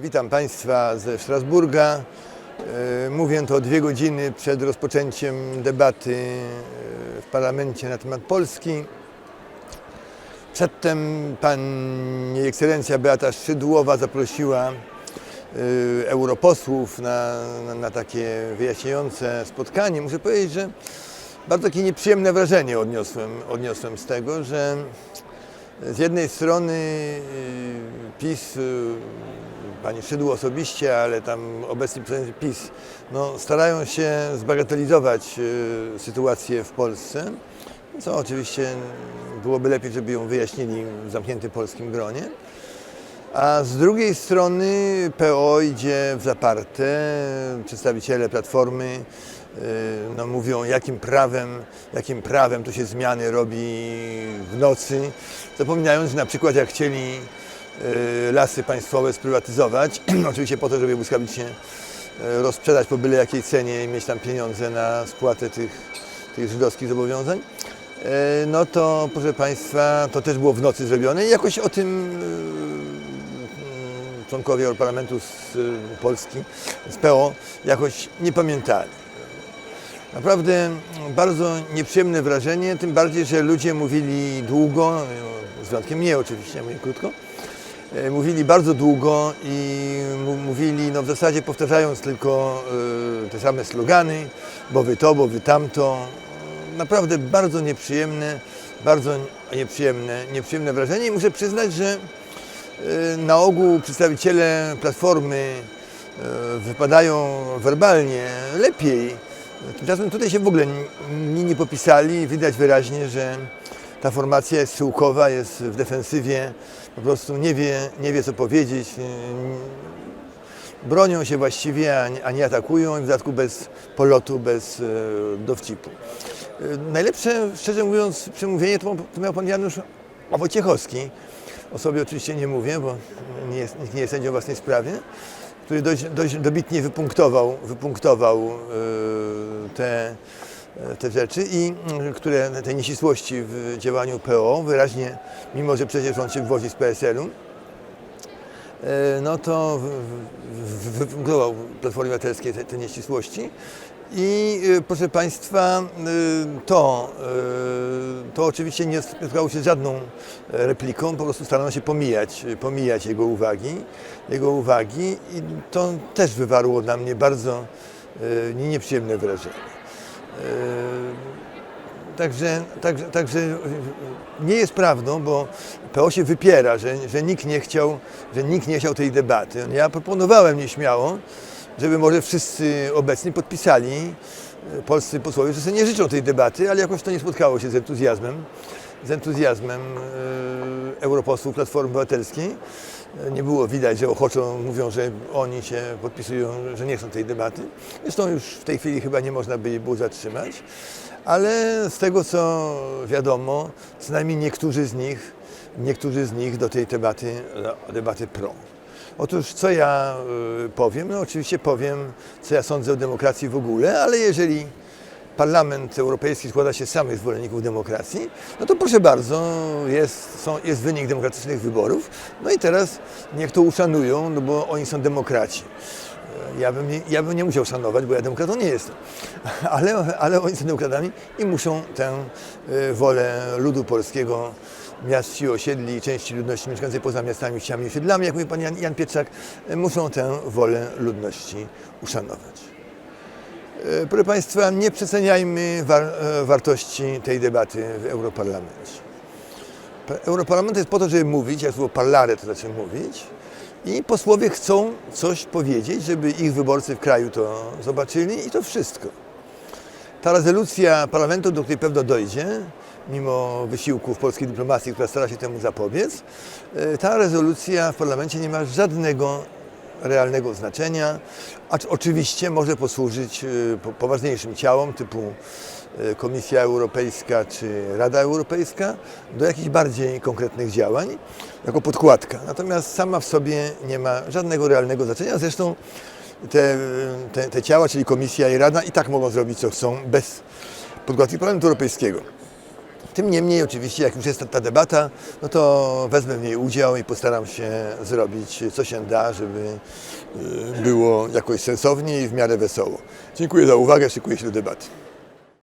Witam Państwa ze Strasburga. E, Mówię to dwie godziny przed rozpoczęciem debaty e, w parlamencie na temat Polski. Przedtem Pani Ekscelencja Beata Szydłowa zaprosiła e, europosłów na, na, na takie wyjaśniające spotkanie. Muszę powiedzieć, że bardzo takie nieprzyjemne wrażenie odniosłem, odniosłem z tego, że z jednej strony PiS, pani Szydło osobiście, ale tam obecni przedstawiciele PiS, no, starają się zbagatelizować y, sytuację w Polsce, co oczywiście byłoby lepiej, żeby ją wyjaśnili w zamkniętym polskim gronie. A z drugiej strony PO idzie w zaparte. Przedstawiciele Platformy y, no, mówią, jakim prawem, jakim prawem tu się zmiany robi w nocy, zapominając, że na przykład jak chcieli lasy państwowe sprywatyzować, oczywiście po to, żeby błyskawicznie y, rozprzedać po byle jakiej cenie i mieć tam pieniądze na spłatę tych, tych żydowskich zobowiązań, y, no to proszę Państwa, to też było w nocy zrobione. I jakoś o tym y, członkowie Europarlamentu z y, Polski, z PO, jakoś nie pamiętali. Naprawdę bardzo nieprzyjemne wrażenie, tym bardziej, że ludzie mówili długo, y, z wyjątkiem mnie oczywiście, mówię krótko, y, mówili bardzo długo i mówili, no w zasadzie powtarzając tylko y, te same slogany, bo wy to, bo wy tamto. Naprawdę bardzo nieprzyjemne, bardzo nieprzyjemne, nieprzyjemne wrażenie i muszę przyznać, że y, na ogół przedstawiciele Platformy wypadają werbalnie lepiej. Tymczasem tutaj się w ogóle ni- nie popisali. Widać wyraźnie, że ta formacja jest syłkowa, jest w defensywie, po prostu nie wie, nie wie co powiedzieć. y, Bronią się właściwie, a nie, atakują i w dodatku bez polotu, bez e, dowcipu. E, Najlepsze, szczerze mówiąc, przemówienie to, miał pan Janusz Wojciechowski. O sobie oczywiście nie mówię, bo nie nikt nie jest sędzią własnej sprawie, który dość, dość dobitnie wypunktował, wypunktował te, te rzeczy i mm, które te nieścisłości w działaniu PO wyraźnie, mimo że przecież on się wywodzi z PSL-u, e, no to w- w- wypunktował Platformie Obywatelskiej te, te nieścisłości. I e, proszę Państwa, e, to, e, to oczywiście nie spotkało się z żadną repliką, po prostu starano się pomijać, pomijać jego uwagi, jego uwagi i to też wywarło na mnie bardzo e, nieprzyjemne wrażenie. E, Także, także, także nie jest prawdą, bo PO się wypiera, że, że, nikt nie chciał, że nikt nie chciał tej debaty. Ja proponowałem nieśmiało, żeby może wszyscy obecni podpisali, e, polscy posłowie, że sobie nie życzą tej debaty, ale jakoś to nie spotkało się z entuzjazmem, z entuzjazmem europosłów Platformy Obywatelskiej. Nie było widać, że ochoczo mówią, że oni się podpisują, że nie chcą tej debaty. Zresztą już w tej chwili chyba nie można by było zatrzymać. Ale z tego co wiadomo, co najmniej niektórzy z nich, niektórzy z nich do tej debaty, debaty pro. Otóż co ja y, powiem? No oczywiście powiem, co ja sądzę o demokracji w ogóle, ale jeżeli Parlament Europejski składa się z samych zwolenników demokracji, no to proszę bardzo, jest, są, jest wynik demokratycznych wyborów. No i teraz niech to uszanują, no bo oni są demokraci. Ja bym, nie, ja bym nie musiał szanować, bo ja demokratą nie jestem. Ale, ale oni są demokratami i muszą tę y, wolę ludu polskiego, miast, wsi, osiedli części ludności mieszkającej poza miastami, wsiami osiedlami, jak mówi pan Jan, Jan y, muszą tę wolę ludności uszanować. E, Proszę Państwa, nie przeceniajmy war, e, wartości tej debaty w Europarlamencie. Pa- Europarlament jest po to, żeby mówić, jak słowo parlare to znaczy mówić, i posłowie chcą coś powiedzieć, żeby ich wyborcy w kraju to zobaczyli i to wszystko. Ta rezolucja parlamentu, do której pewno dojdzie, mimo wysiłków polskiej dyplomacji, która stara się temu zapobiec, e, ta rezolucja w parlamencie nie ma żadnego realnego znaczenia, acz oczywiście może posłużyć po- poważniejszym ciałom typu e, Komisja Europejska czy Rada Europejska do jakichś bardziej konkretnych działań jako podkładka. Natomiast sama w sobie nie ma żadnego realnego znaczenia. Zresztą te, te, te ciała, czyli Komisja i Rada i tak mogą zrobić co chcą bez podkładki Parlamentu Europejskiego. Tym niemniej, oczywiście, jak już jest ta, ta debata, no to wezmę w niej udział i postaram się zrobić co się da, żeby y, było jakoś sensownie i w miarę wesoło. Dziękuję za uwagę, szykuję się do debaty.